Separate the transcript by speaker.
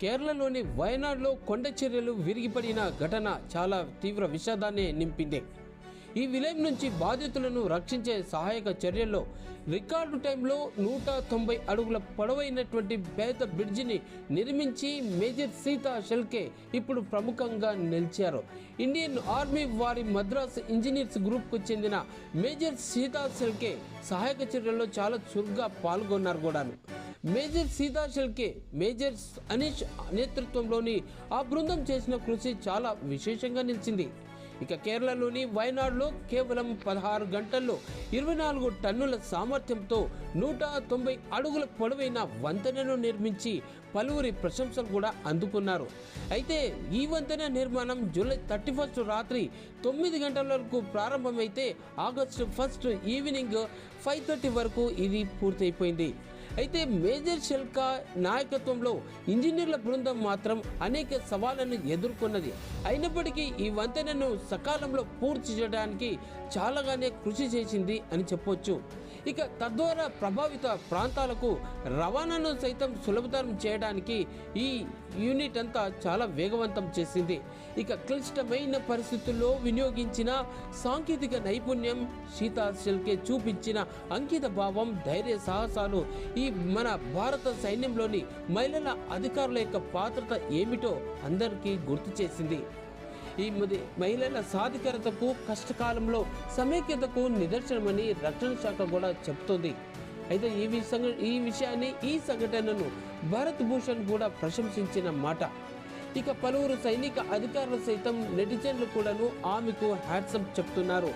Speaker 1: కేరళలోని వయనాడ్లో కొండ చర్యలు విరిగిపడిన ఘటన చాలా తీవ్ర విషాదాన్ని నింపింది. ఈ విలయం నుంచి బాధితులను రక్షించే సహాయక చర్యల్లో రికార్డు టైంలో నూట తొంభై అడుగుల పొడవైనటువంటి పేద బ్రిడ్జిని నిర్మించి మేజర్ సీతా షెల్కే ఇప్పుడు ప్రముఖంగా నిలిచారు. ఇండియన్ ఆర్మీ వారి మద్రాస్ ఇంజనీర్స్ గ్రూప్కు చెందిన మేజర్ సీతా షెల్కే సహాయక చర్యల్లో చాలా చురుగ్గా పాల్గొన్నారు కూడాను. మేజర్ సీతా షెల్కే మేజర్ అనీష్ నేతృత్వంలోని ఆ బృందం చేసిన కృషి చాలా విశేషంగా నిలిచింది. ఇక కేరళలోని వయనాడులో కేవలం పదహారు గంటల్లో ఇరవై నాలుగు టన్నుల సామర్థ్యంతో నూట తొంభై అడుగుల పొడవైన వంతెనను నిర్మించి పలువురి ప్రశంసలు కూడా అందుకున్నారు. అయితే ఈ వంతెన నిర్మాణం జూలై థర్టీ ఫస్ట్ రాత్రి తొమ్మిది గంటల వరకు ప్రారంభమైతే August first evening five thirty వరకు ఇది పూర్తయిపోయింది. అయితే మేజర్ షెల్కా నాయకత్వంలో ఇంజనీర్ల బృందం మాత్రం అనేక సవాళ్ళను ఎదుర్కొన్నది. అయినప్పటికీ ఈ వంతెనను సకాలంలో పూర్తి చేయడానికి చాలాగానే కృషి చేసింది అని చెప్పొచ్చు. ఇక తద్వారా ప్రభావిత ప్రాంతాలకు రవాణాను సైతం సులభతరం చేయడానికి ఈ యూనిట్ అంతా చాలా వేగవంతం చేసింది. ఇక క్లిష్టమైన పరిస్థితుల్లో వినియోగించిన సాంకేతిక నైపుణ్యం సీతా షెల్కే చూపించిన అంకిత భావం ధైర్య సాహసాలు ఈ మన భారత సైన్యంలోని మహిళల అధికారుల యొక్క పాత్రత ఏమిటో అందరికీ గుర్తు చేసింది. ఈ మధ్య మహిళల సాధికారతకు కష్టకాలంలో సమైక్యతకు నిదర్శనమని రక్షణ శాఖ కూడా చెప్తోంది అయితే ఈ విషయం ఈ విషయాన్ని ఈ సంఘటనను భారత్ భూషణ్ కూడా ప్రశంసించిన మాట. ఇక పలువురు సైనిక అధికారులు సైతం నెటిజన్లు కూడాను ఆమెకు హ్యాట్సప్ చెప్తున్నారు.